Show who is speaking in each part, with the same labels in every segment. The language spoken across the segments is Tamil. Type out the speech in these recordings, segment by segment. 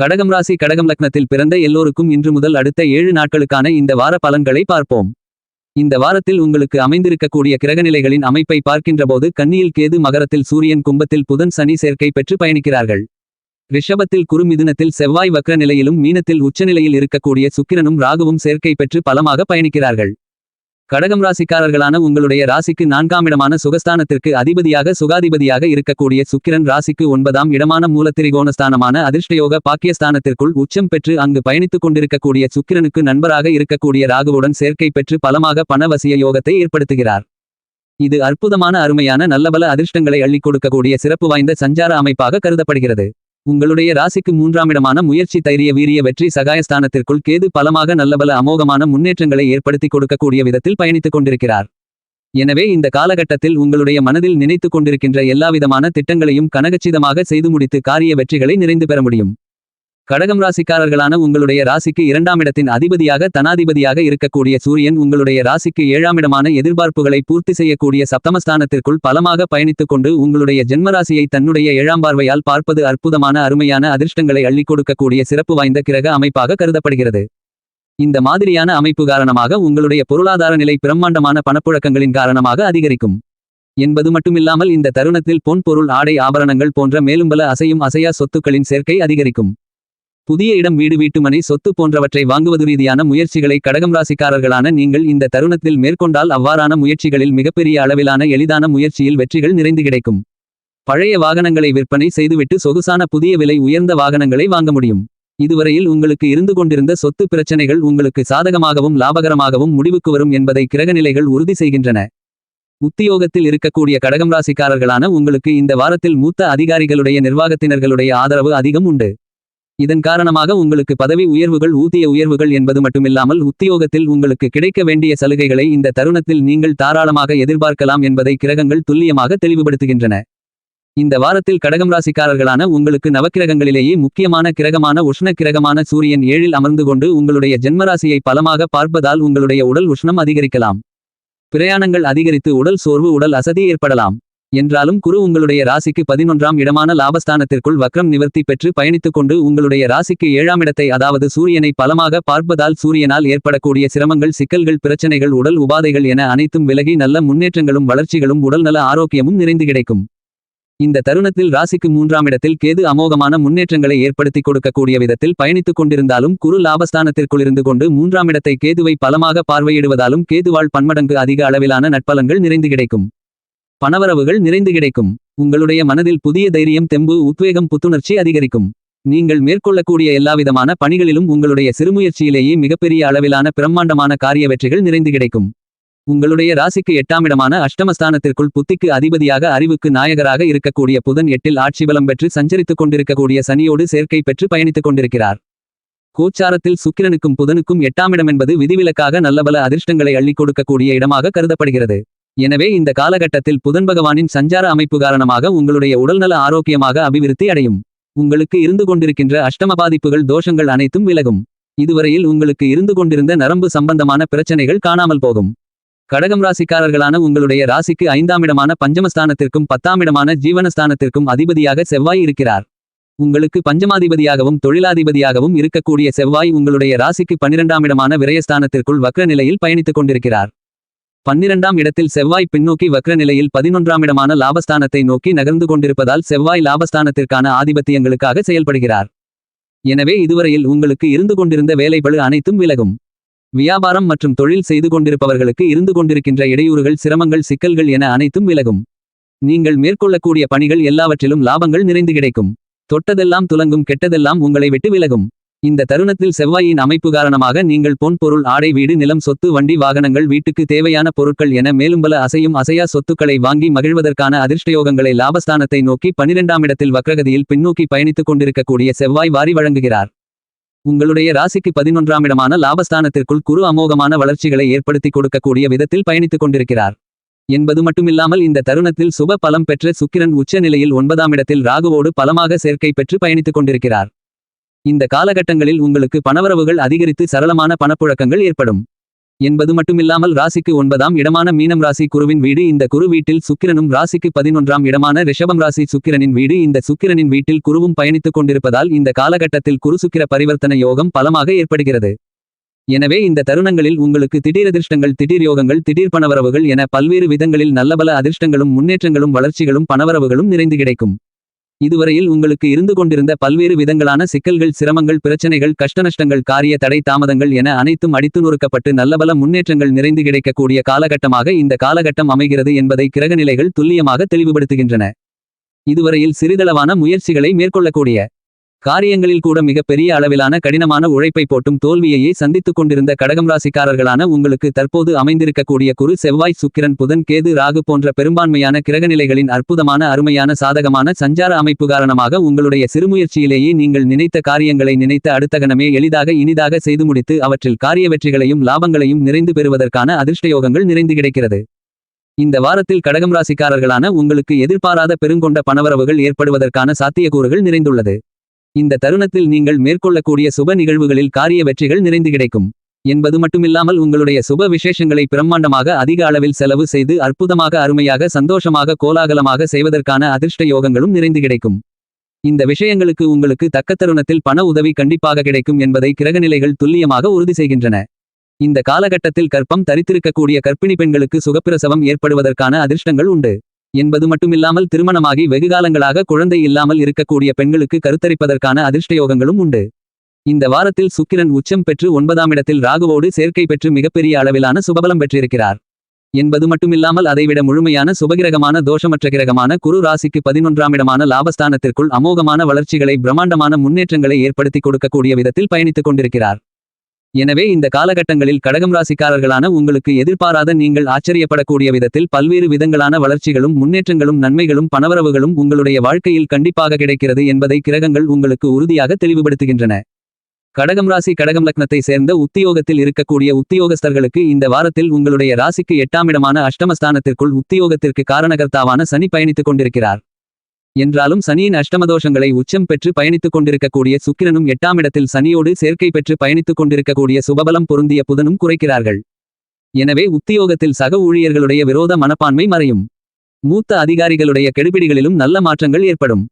Speaker 1: கடகம் ராசி கடகம் லக்னத்தில் பிறந்த எல்லோருக்கும் இன்று முதல் அடுத்த ஏழு நாட்களுக்கான இந்த வார பலன்களை பார்ப்போம். இந்த வாரத்தில் உங்களுக்கு அமைந்திருக்கக்கூடிய கிரகநிலைகளின் அமைப்பை பார்க்கின்றபோது கன்னியில் கேது மகரத்தில் சூரியன் கும்பத்தில் புதன் சனி சேர்க்கை பெற்று பயணிக்கிறார்கள். ரிஷபத்தில் குறுமிதுனத்தில் செவ்வாய் வக்ர நிலையிலும் மீனத்தில் உச்சநிலையில் இருக்கக்கூடிய சுக்கிரனும் ராகுவும் சேர்க்கை பெற்று பலமாக பயணிக்கிறார்கள். கடகம் ராசிக்காரர்களான உங்களுடைய ராசிக்கு நான்காம் இடமான சுகஸ்தானத்திற்கு அதிபதியாக சுகாதிபதியாக இருக்கக்கூடிய சுக்கிரன் ராசிக்கு ஒன்பதாம் இடமான மூலத்திரிகோணஸ்தானமான அதிர்ஷ்டயோக பாக்கியஸ்தானத்திற்குள் உச்சம் பெற்று அங்கு பயணித்துக் கொண்டிருக்கக்கூடிய சுக்கிரனுக்கு நண்பராக இருக்கக்கூடிய ராகுவுடன் சேர்க்கை பெற்று பலமாக பணவசிய யோகத்தை ஏற்படுத்துகிறார். இது அற்புதமான அருமையான நல்லபல அதிர்ஷ்டங்களை அள்ளிக் கொடுக்கக்கூடிய சிறப்பு வாய்ந்த சஞ்சார அமைப்பாக கருதப்படுகிறது. உங்களுடைய ராசிக்கு மூன்றாம் இடமான முயற்சி தைரிய வீரிய வெற்றி சகாயஸ்தானத்திற்குள் கேது பலமாக நல்லபல அமோகமான முன்னேற்றங்களை ஏற்படுத்தி கொடுக்கக்கூடிய விதத்தில் பயணித்துக் கொண்டிருக்கிறார். எனவே இந்த காலகட்டத்தில் உங்களுடைய மனதில் நினைத்துக் கொண்டிருக்கின்ற எல்லாவிதமான திட்டங்களையும் கனகச்சிதமாக செய்து முடித்து காரிய வெற்றிகளை நிறைந்து பெற முடியும். கடகம் ராசிக்காரர்களான உங்களுடைய ராசிக்கு இரண்டாம் இடத்தின் அதிபதியாக தனாதிபதியாக இருக்கக்கூடிய சூரியன் உங்களுடைய ராசிக்கு ஏழாம் இடமான எதிர்பார்ப்புகளை பூர்த்தி செய்யக்கூடிய சப்தமஸ்தானத்திற்குள் பலமாக பயணித்துக் கொண்டு உங்களுடைய ஜென்மராசியை தன்னுடைய ஏழாம் பார்வையால் பார்ப்பது அற்புதமான அருமையான அதிர்ஷ்டங்களை அள்ளிக் கொடுக்கக்கூடிய சிறப்பு வாய்ந்த கிரக அமைப்பாக கருதப்படுகிறது. இந்த மாதிரியான அமைப்பு காரணமாக உங்களுடைய பொருளாதார நிலை பிரம்மாண்டமான பணப்புழக்கங்களின் காரணமாக அதிகரிக்கும். என்பது மட்டுமில்லாமல் இந்த தருணத்தில் பொன் பொருள் ஆடை ஆபரணங்கள் போன்ற மேலும் பல அசையும் அசையா சொத்துக்களின் சேர்க்கை அதிகரிக்கும். புதிய இடம் வீடு வீட்டுமனை சொத்து போன்றவற்றை வாங்குவது ரீதியான முயற்சிகளை கடகம் ராசிக்காரர்களான நீங்கள் இந்த தருணத்தில் மேற்கொண்டால் அவ்வாறான முயற்சிகளில் மிகப்பெரிய அளவிலான எளிதான முயற்சியில் வெற்றிகள் நிறைந்து கிடைக்கும். பழைய வாகனங்களை விற்பனை செய்துவிட்டு சொகுசான புதிய விலை உயர்ந்த வாகனங்களை வாங்க முடியும். இதுவரையில் உங்களுக்கு இருந்து கொண்டிருந்த சொத்து பிரச்சனைகள் உங்களுக்கு சாதகமாகவும் லாபகரமாகவும் முடிவுக்கு வரும் என்பதை கிரகநிலைகள் உறுதி செய்கின்றன. உத்தியோகத்தில் இருக்கக்கூடிய கடகம் ராசிக்காரர்களான உங்களுக்கு இந்த வாரத்தில் மூத்த அதிகாரிகளுடைய நிர்வாகத்தினர்களுடைய ஆதரவு அதிகம் உண்டு. இதன் காரணமாக உங்களுக்கு பதவி உயர்வுகள் ஊதிய உயர்வுகள் என்பது மட்டுமில்லாமல் உத்தியோகத்தில் உங்களுக்கு கிடைக்க வேண்டிய சலுகைகளை இந்த தருணத்தில் நீங்கள் தாராளமாக எதிர்பார்க்கலாம் என்பதை கிரகங்கள் துல்லியமாக தெளிவுபடுத்துகின்றன. இந்த வாரத்தில் கடகம் ராசிக்காரர்களான உங்களுக்கு நவக்கிரகங்களிலேயே முக்கியமான கிரகமான உஷ்ண கிரகமான சூரியன் ஏழில் அமர்ந்து கொண்டு உங்களுடைய ஜென்மராசியை பலமாக பார்ப்பதால் உங்களுடைய உடல் உஷ்ணம் அதிகரிக்கலாம். பிரயாணங்கள் அதிகரித்து உடல் சோர்வு உடல் அசதி ஏற்படலாம். என்றாலும் குரு உங்களுடைய ராசிக்கு பதினொன்றாம் இடமான லாபஸ்தானத்திற்குள் வக்ரம் நிவர்த்தி பெற்று பயணித்துக் கொண்டு உங்களுடைய ராசிக்கு ஏழாம் இடத்தை அதாவது சூரியனை பலமாக பார்ப்பதால் சூரியனால் ஏற்படக்கூடிய சிரமங்கள் சிக்கல்கள் பிரச்சனைகள் உடல் உபாதைகள் என அனைத்தும் விலகி நல்ல முன்னேற்றங்களும் வளர்ச்சிகளும் உடல்நல ஆரோக்கியமும் நிறைந்து கிடைக்கும். இந்த தருணத்தில் ராசிக்கு மூன்றாம் இடத்தில் கேது அமோகமான முன்னேற்றங்களை ஏற்படுத்தி கொடுக்கக்கூடிய விதத்தில் பயணித்துக் கொண்டிருந்தாலும் குரு லாபஸ்தானத்திற்குள் இருந்து கொண்டு மூன்றாம் இடத்தை கேதுவை பலமாக பார்வையிடுவதாலும் கேதுவால் பன்மடங்கு அதிக அளவிலான நட்பலன்கள் நிறைந்து கிடைக்கும். பணவரவுகள் நிறைந்து கிடைக்கும். உங்களுடைய மனதில் புதிய தைரியம் தெம்பு உத்வேகம் புத்துணர்ச்சி அதிகரிக்கும். நீங்கள் மேற்கொள்ளக்கூடிய எல்லாவிதமான பணிகளிலும் உங்களுடைய சிறுமுயற்சியிலேயே மிகப்பெரிய அளவிலான பிரம்மாண்டமான காரிய வெற்றிகள் நிறைந்து கிடைக்கும். உங்களுடைய ராசிக்கு எட்டாமிடமான அஷ்டமஸ்தானத்திற்குள் புத்திக்கு அதிபதியாக அறிவுக்கு நாயகராக இருக்கக்கூடிய புதன் எட்டில் ஆட்சி பலம் பெற்று சஞ்சரித்துக் கொண்டிருக்கக்கூடிய சனியோடு சேர்க்கை பெற்று பயணித்துக் கொண்டிருக்கிறார். கோச்சாரத்தில் சுக்கிரனுக்கும் புதனுக்கும் எட்டாமிடம் என்பது விதிவிலக்காக நல்லபல அதிர்ஷ்டங்களை அள்ளிக் கொடுக்கக்கூடிய இடமாக கருதப்படுகிறது. எனவே இந்த காலகட்டத்தில் புதன் பகவானின் சஞ்சார அமைப்பு காரணமாக உங்களுடைய உடல்நல ஆரோக்கியமாக அபிவிருத்தி அடையும். உங்களுக்கு இருந்து கொண்டிருக்கின்ற அஷ்டம பாதிப்புகள் தோஷங்கள் அனைத்தும் விலகும். இதுவரையில் உங்களுக்கு இருந்து கொண்டிருந்த நரம்பு சம்பந்தமான பிரச்சனைகள் காணாமல் போகும். கடகம் ராசிக்காரர்களான உங்களுடைய ராசிக்கு ஐந்தாமிடமான பஞ்சமஸ்தானத்திற்கும் பத்தாமிடமான ஜீவனஸ்தானத்திற்கும் அதிபதியாக செவ்வாய் இருக்கிறார். உங்களுக்கு பஞ்சமாதிபதியாகவும் தொழிலாதிபதியாகவும் இருக்கக்கூடிய செவ்வாய் உங்களுடைய ராசிக்கு பனிரெண்டாமிடமான இடமான விரயஸ்தானத்திற்குள் வக்ர நிலையில் பயணித்துக் கொண்டிருக்கிறார். பன்னிரண்டாம் இடத்தில் செவ்வாய் பின்னோக்கி வக்ர நிலையில் பதினொன்றாம் இடமான லாபஸ்தானத்தை நோக்கி நகர்ந்து கொண்டிருப்பதால் செவ்வாய் லாபஸ்தானத்திற்கான ஆதிபத்தியங்களுக்காக செயல்படுகிறார். எனவே இதுவரையில் உங்களுக்கு இருந்து கொண்டிருந்த வேலைபளு அனைத்தும் விலகும். வியாபாரம் மற்றும் தொழில் செய்து கொண்டிருப்பவர்களுக்கு இருந்து கொண்டிருக்கின்ற இடையூறுகள் சிரமங்கள் சிக்கல்கள் என அனைத்தும் விலகும். நீங்கள் மேற்கொள்ளக்கூடிய பணிகள் எல்லாவற்றிலும் லாபங்கள் நிறைந்து கிடைக்கும். தொட்டதெல்லாம் துலங்கும் கெட்டதெல்லாம் உங்களை விட்டு விலகும். இந்த தருணத்தில் செவ்வாயின் அமைப்பு காரணமாக நீங்கள் பொன் பொருள் ஆடை வீடு நிலம் சொத்து வண்டி வாகனங்கள் வீட்டுக்கு தேவையான பொருட்கள் என மேலும் பல அசையும் அசையா சொத்துக்களை வாங்கி மகிழ்வதற்கான அதிர்ஷ்டயோகங்களை லாபஸ்தானத்தை நோக்கி பனிரெண்டாம் இடத்தில் வக்ரகதியில் பின்னோக்கி பயணித்துக் கொண்டிருக்கக்கூடிய செவ்வாய் வாரி வழங்குகிறார். உங்களுடைய ராசிக்கு பதினொன்றாம் இடமான லாபஸ்தானத்திற்குள் குரு அமோகமான வளர்ச்சிகளை ஏற்படுத்தி கொடுக்கக்கூடிய விதத்தில் பயணித்துக் கொண்டிருக்கிறார். என்பது மட்டுமில்லாமல் இந்த தருணத்தில் சுப பலம் பெற்ற சுக்கிரன் உச்ச நிலையில் ஒன்பதாம் இடத்தில் ராகுவோடு பலமாக சேர்க்கை பெற்று பயணித்துக் கொண்டிருக்கிறார். இந்த காலகட்டங்களில் உங்களுக்கு பணவரவுகள் அதிகரித்து சரளமான பணப்புழக்கங்கள் ஏற்படும். என்பது மட்டுமில்லாமல் ராசிக்கு ஒன்பதாம் இடமான மீனம் ராசி குருவின் வீடு இந்த குரு வீட்டில் சுக்கிரனும் ராசிக்கு பதினொன்றாம் இடமான ரிஷபம் ராசி சுக்கிரனின் வீடு இந்த சுக்கிரனின் வீட்டில் குருவும் பயணித்துக் கொண்டிருப்பதால் இந்த காலகட்டத்தில் குரு சுக்கிர பரிவர்த்தன யோகம் பலமாக ஏற்படுகிறது. எனவே இந்த தருணங்களில் உங்களுக்கு திடீர் அதிர்ஷ்டங்கள் திடீர் யோகங்கள் திடீர் பணவரவுகள் என பல்வேறு விதங்களில் நல்லபல அதிர்ஷ்டங்களும் முன்னேற்றங்களும் வளர்ச்சிகளும் பணவரவுகளும் நிறைந்து கிடைக்கும். இதுவரையில் உங்களுக்கு இருந்து கொண்டிருந்த பல்வேறு விதங்களான சிக்கல்கள் சிரமங்கள் பிரச்சனைகள் கஷ்டநஷ்டங்கள் காரிய தடை தாமதங்கள் என அனைத்தும் அடித்து நொறுக்கப்பட்டு நல்லபல முன்னேற்றங்கள் நிறைந்து கிடைக்கக்கூடிய காலகட்டமாக இந்த காலகட்டம் அமைகிறது என்பதை கிரகநிலைகள் துல்லியமாக தெளிவுபடுத்துகின்றன. இதுவரையில் சிறிதளவான முயற்சிகளை மேற்கொள்ளக்கூடிய காரியங்களில் கூட மிகப்பெரிய அளவிலான கடினமான உழைப்பை போட்டும் தோல்வியையே சந்தித்துக் கொண்டிருந்த கடகம் ராசிக்காரர்களான உங்களுக்கு தற்போது அமைந்திருக்கக்கூடிய குரு செவ்வாய் சுக்கிரன் புதன் கேது ராகு போன்ற பெரும்பான்மையான கிரகநிலைகளின் அற்புதமான அருமையான சாதகமான சஞ்சார அமைப்பு காரணமாக உங்களுடைய சிறுமுயற்சியிலேயே நீங்கள் நினைத்த காரியங்களை நினைத்த அடுத்த கணமே எளிதாக இனிதாக செய்து முடித்து அவற்றில் காரிய வெற்றிகளையும் லாபங்களையும் நிறைந்து பெறுவதற்கான அதிர்ஷ்டயோகங்கள் நிறைந்து கிடைக்கிறது. இந்த வாரத்தில் கடகம் ராசிக்காரர்களான உங்களுக்கு எதிர்பாராத பெருங்கொண்ட பணவரவுகள் ஏற்படுவதற்கான சாத்தியக்கூறுகள் நிறைந்துள்ளது. இந்த தருணத்தில் நீங்கள் மேற்கொள்ளக்கூடிய சுப நிகழ்வுகளில் காரிய வெற்றிகள் நிறைந்து கிடைக்கும். என்பது மட்டுமில்லாமல் உங்களுடைய சுப விசேஷங்களை பிரம்மாண்டமாக அதிக அளவில் செலவு செய்து அற்புதமாக அருமையாக சந்தோஷமாக கோலாகலமாக செய்வதற்கான அதிர்ஷ்ட யோகங்களும் நிறைந்து கிடைக்கும். இந்த விஷயங்களுக்கு உங்களுக்கு தக்க தருணத்தில் பண உதவி கண்டிப்பாக கிடைக்கும் என்பதை கிரகநிலைகள் துல்லியமாக உறுதி செய்கின்றன. இந்த காலகட்டத்தில் கற்பம் தரித்திருக்கக்கூடிய கர்ப்பிணி பெண்களுக்கு சுகப்பிரசவம் ஏற்படுவதற்கான அதிர்ஷ்டங்கள் உண்டு. என்பது மட்டுமில்லாமல் திருமணமாகி வெகுகாலங்களாக குழந்தை இல்லாமல் இருக்கக்கூடிய பெண்களுக்கு கருத்தரிப்பதற்கான அதிர்ஷ்டயோகங்களும் உண்டு. இந்த வாரத்தில் சுக்கிரன் உச்சம் பெற்று ஒன்பதாம் இடத்தில் ராகுவோடு சேர்க்கை பெற்று மிகப்பெரிய அளவிலான சுபபலம் பெற்றிருக்கிறார். என்பது மட்டுமில்லாமல் அதைவிட முழுமையான சுபகிரகமான தோஷமற்ற கிரகமான குரு ராசிக்கு பதினொன்றாம் இடமான லாபஸ்தானத்திற்குள் அமோகமான வளர்ச்சிகளை பிரம்மாண்டமான முன்னேற்றங்களை ஏற்படுத்தி கொடுக்கக்கூடிய விதத்தில் பயணித்துக் கொண்டிருக்கிறார். எனவே இந்த காலகட்டங்களில் கடகம் ராசிக்காரர்களான உங்களுக்கு எதிர்பாராத நீங்கள் ஆச்சரியப்படக்கூடிய விதத்தில் பல்வேறு விதங்களான வளர்ச்சிகளும் முன்னேற்றங்களும் நன்மைகளும் பணவரவுகளும் உங்களுடைய வாழ்க்கையில் கண்டிப்பாக கிடைக்கிறது என்பதை கிரகங்கள் உங்களுக்கு உறுதியாக தெளிவுபடுத்துகின்றன. கடகம் ராசி கடகம் லக்னத்தை சேர்ந்த உத்தியோகத்தில் இருக்கக்கூடிய உத்தியோகஸ்தர்களுக்கு இந்த வாரத்தில் உங்களுடைய ராசிக்கு எட்டாமிடமான அஷ்டமஸ்தானத்திற்குள் உத்தியோகத்திற்கு காரணகர்த்தாவான சனி பயணித்துக் கொண்டிருக்கிறார். என்றாலும் சனியின் அஷ்டமதோஷங்களை உச்சம் பெற்று பயணித்துக் கொண்டிருக்கக்கூடிய சுக்கிரனும் எட்டாம் இடத்தில் சனியோடு சேர்க்கை பெற்று பயணித்துக் கொண்டிருக்கக்கூடிய சுபபலம் பொருந்திய புதனும் குறைக்கிறார்கள். எனவே உத்தியோகத்தில் சக ஊழியர்களுடைய விரோத மனப்பான்மை மறையும். மூத்த அதிகாரிகளுடைய கெடுபிடிகளிலும் நல்ல மாற்றங்கள் ஏற்படும்.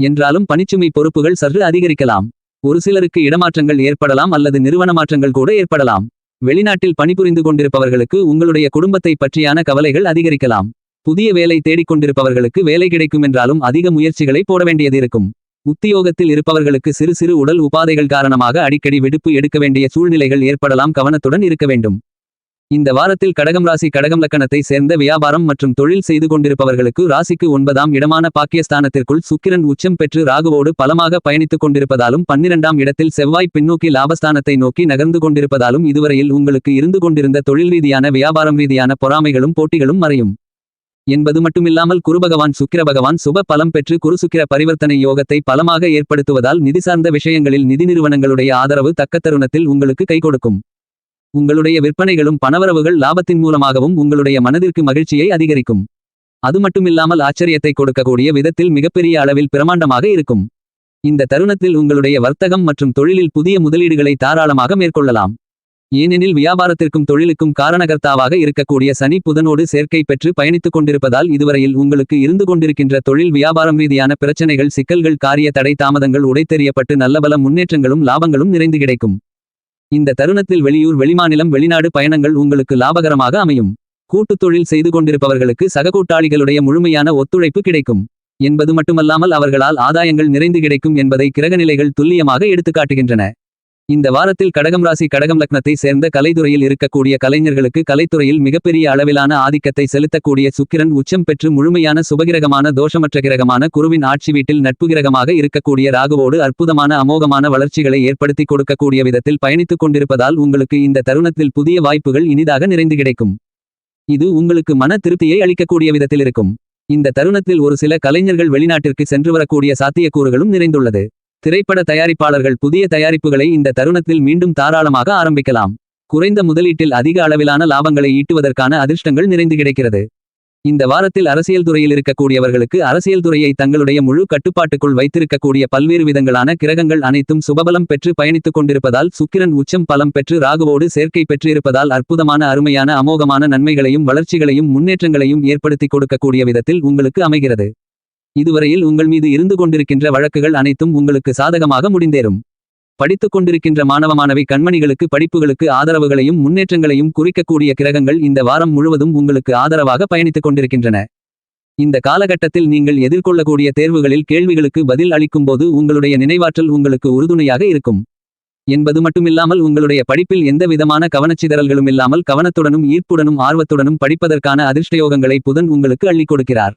Speaker 1: என்றாலும் பணிச்சுமை பொறுப்புகள் சற்று அதிகரிக்கலாம். ஒரு சிலருக்கு இடமாற்றங்கள் ஏற்படலாம் அல்லது நிறுவன மாற்றங்கள் கூட ஏற்படலாம். வெளிநாட்டில் பணிபுரிந்து கொண்டிருப்பவர்களுக்கு உங்களுடைய குடும்பத்தை பற்றியான கவலைகள் அதிகரிக்கலாம். புதிய வேலை தேடிக் கொண்டிருப்பவர்களுக்கு வேலை கிடைக்கும் என்றாலும் அதிக முயற்சிகளை போட வேண்டியது இருக்கும் உத்தியோகத்தில் இருப்பவர்களுக்கு சிறு சிறு உடல் உபாதைகள் காரணமாக அடிக்கடி விடுப்பு எடுக்க வேண்டிய சூழ்நிலைகள் ஏற்படலாம் கவனத்துடன் இருக்க வேண்டும். இந்த வாரத்தில் கடகம் ராசி கடகம் லக்கணத்தை சேர்ந்த வியாபாரம் மற்றும் தொழில் செய்து கொண்டிருப்பவர்களுக்கு ராசிக்கு ஒன்பதாம் இடமான பாக்கியஸ்தானத்திற்குள் சுக்கிரன் உச்சம் பெற்று ராகுவோடு பலமாக பயணித்துக் கொண்டிருப்பதாலும் பன்னிரண்டாம் இடத்தில் செவ்வாய் பின்னோக்கி லாபஸ்தானத்தை நோக்கி நகர்ந்து கொண்டிருப்பதாலும் இதுவரையில் உங்களுக்கு இருந்து கொண்டிருந்த தொழில் ரீதியான வியாபாரம் ரீதியான பொறாமைகளும் போட்டிகளும் மறையும். என்பது மட்டுமில்லாமல் குருபகவான் சுக்கிர பகவான் சுப பலம் பெற்று குருசுக்கிர பரிவர்த்தனை யோகத்தை பலமாக ஏற்படுத்துவதால் நிதி சார்ந்த விஷயங்களில் நிதி நிறுவனங்களுடைய ஆதரவு தக்க தருணத்தில் உங்களுக்கு கை கொடுக்கும். உங்களுடைய விற்பனைகளும் பணவரவுகள் லாபத்தின் மூலமாகவும் உங்களுடைய மனதிற்கு மகிழ்ச்சியை அதிகரிக்கும். அது மட்டுமில்லாமல் ஆச்சரியத்தை கொடுக்கக்கூடிய விதத்தில் மிகப்பெரிய அளவில் பிரமாண்டமாக இருக்கும். இந்த தருணத்தில் உங்களுடைய வர்த்தகம் மற்றும் தொழிலில் புதிய முதலீடுகளை தாராளமாக மேற்கொள்ளலாம். ஏனெனில் வியாபாரத்திற்கும் தொழிலுக்கும் காரணகர்த்தாவாக இருக்கக்கூடிய சனி புதனோடு சேர்க்கை பெற்று பயணித்துக் கொண்டிருப்பதால் இதுவரையில் உங்களுக்கு இருந்து கொண்டிருக்கின்ற தொழில் வியாபாரம் ரீதியான பிரச்சனைகள் சிக்கல்கள் காரிய தடை தாமதங்கள் உடைத்தெறியப்பட்டு நல்லபல முன்னேற்றங்களும் லாபங்களும் நிறைந்து கிடைக்கும். இந்த தருணத்தில் வெளியூர் வெளிமாநிலம் வெளிநாடு பயணங்கள் உங்களுக்கு லாபகரமாக அமையும். கூட்டுத் தொழில் செய்து கொண்டிருப்பவர்களுக்கு சக கூட்டாளிகளுடைய முழுமையான ஒத்துழைப்பு கிடைக்கும். என்பது மட்டுமல்லாமல் அவர்களால் ஆதாயங்கள் நிறைந்து கிடைக்கும் என்பதை கிரகநிலைகள் துல்லியமாக எடுத்துக்காட்டுகின்றன. இந்த வாரத்தில் கடகம் ராசி கடகம் லக்னத்தை சேர்ந்த கலைத்துறையில் இருக்கக்கூடிய கலைஞர்களுக்கு கலைத்துறையில் மிகப்பெரிய அளவிலான ஆதிக்கத்தை செலுத்தக்கூடிய சுக்கிரன் உச்சம் பெற்று முழுமையான சுபகிரகமான தோஷமற்ற கிரகமான குருவின் ஆட்சி வீட்டில் நட்பு கிரகமாக இருக்கக்கூடிய ராகுவோடு அற்புதமான அமோகமான வளர்ச்சிகளை ஏற்படுத்தி கொடுக்கக்கூடிய விதத்தில் பயணித்துக் கொண்டிருப்பதால் உங்களுக்கு இந்த தருணத்தில் புதிய வாய்ப்புகள் இனிதாக நிறைந்து கிடைக்கும். இது உங்களுக்கு மன திருப்தியை அளிக்கக்கூடிய விதத்தில் இருக்கும். இந்த தருணத்தில் ஒரு சில கலைஞர்கள் வெளிநாட்டிற்கு சென்று வரக்கூடிய சாத்தியக்கூறுகளும் நிறைந்துள்ளது. திரைப்பட தயாரிப்பாளர்கள் புதிய தயாரிப்புகளை இந்த தருணத்தில் மீண்டும் தாராளமாக ஆரம்பிக்கலாம். குறைந்த முதலீட்டில் அதிக அளவிலான லாபங்களை ஈட்டுவதற்கான அதிர்ஷ்டங்கள் நிறைந்து கிடைக்கிறது. இந்த வாரத்தில் அரசியல் துறையில் இருக்கக்கூடியவர்களுக்கு அரசியல் துறையை தங்களுடைய முழு கட்டுப்பாட்டுக்குள் வைத்திருக்கக்கூடிய பல்வேறு விதங்களான கிரகங்கள் அனைத்தும் சுபபலம் பெற்று பயணித்துக் கொண்டிருப்பதால் சுக்கிரன் உச்சம் பலம் பெற்று ராகுவோடு சேர்க்கை பெற்றிருப்பதால் அற்புதமான அருமையான அமோகமான நன்மைகளையும் வளர்ச்சிகளையும் முன்னேற்றங்களையும் ஏற்படுத்தி கொடுக்கக்கூடிய விதத்தில் உங்களுக்கு அமைகிறது. இதுவரையில் உங்கள் மீது இருந்து கொண்டிருக்கின்ற வழக்குகள் அனைத்தும் உங்களுக்கு சாதகமாக முடிந்தேறும். படித்துக் கொண்டிருக்கின்ற மாணவ மாணவி கண்மணிகளுக்கு படிப்புகளுக்கு ஆதரவுகளையும் முன்னேற்றங்களையும் குறிக்கக்கூடிய கிரகங்கள் இந்த வாரம் முழுவதும் உங்களுக்கு ஆதரவாக பயணித்துக் கொண்டிருக்கின்றன. இந்த காலகட்டத்தில் நீங்கள் எதிர்கொள்ளக்கூடிய தேர்வுகளில் கேள்விகளுக்கு பதில் அளிக்கும்போது உங்களுடைய நினைவாற்றல் உங்களுக்கு உறுதுணையாக இருக்கும். என்பது மட்டுமில்லாமல் உங்களுடைய படிப்பில் எந்த விதமான கவனச்சிதறல்களும் இல்லாமல் கவனத்துடனும் ஈர்ப்புடனும் ஆர்வத்துடனும் படிப்பதற்கான அதிர்ஷ்டயோகங்களை புதன் உங்களுக்கு அள்ளிக் கொடுக்கிறார்.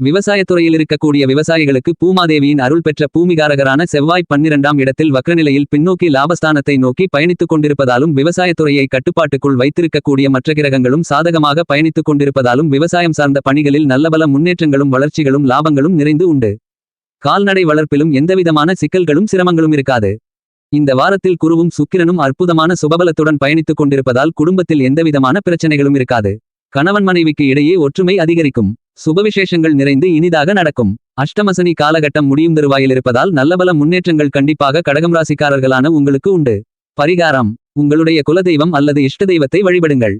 Speaker 1: விவசாயத்துறையில் இருக்கக்கூடிய விவசாயிகளுக்கு பூமாதேவியின் அருள் பெற்ற பூமிகாரகரான செவ்வாய் பன்னிரண்டாம் இடத்தில் வக்ரநிலையில் பின்னோக்கி லாபஸ்தானத்தை நோக்கி பயணித்துக் கொண்டிருப்பதாலும் விவசாயத்துறையை கட்டுப்பாட்டுக்குள் வைத்திருக்கக்கூடிய மற்ற கிரகங்களும் சாதகமாக பயணித்துக் கொண்டிருப்பதாலும் விவசாயம் சார்ந்த பணிகளில் நல்லபல முன்னேற்றங்களும் வளர்ச்சிகளும் லாபங்களும் நிறைந்து உண்டு. கால்நடை வளர்ப்பிலும் எந்தவிதமான சிக்கல்களும் சிரமங்களும் இருக்காது. இந்த வாரத்தில் குருவும் சுக்கிரனும் அற்புதமான சுபபலத்துடன் பயணித்துக் கொண்டிருப்பதால் குடும்பத்தில் எந்தவிதமான பிரச்சனைகளும் இருக்காது. கணவன் மனைவிக்கு இடையே ஒற்றுமை அதிகரிக்கும். சுபவிசேஷங்கள் நிறைந்து இனிதாக நடக்கும். அஷ்டமசனி காலகட்டம் முடியும் தருவாயில் இருப்பதால் நல்லபல முன்னேற்றங்கள் கண்டிப்பாக கடகம் ராசிக்காரர்களான உங்களுக்கு உண்டு. பரிகாரம். உங்களுடைய குலதெய்வம் அல்லது இஷ்ட தெய்வத்தை வழிபடுங்கள்.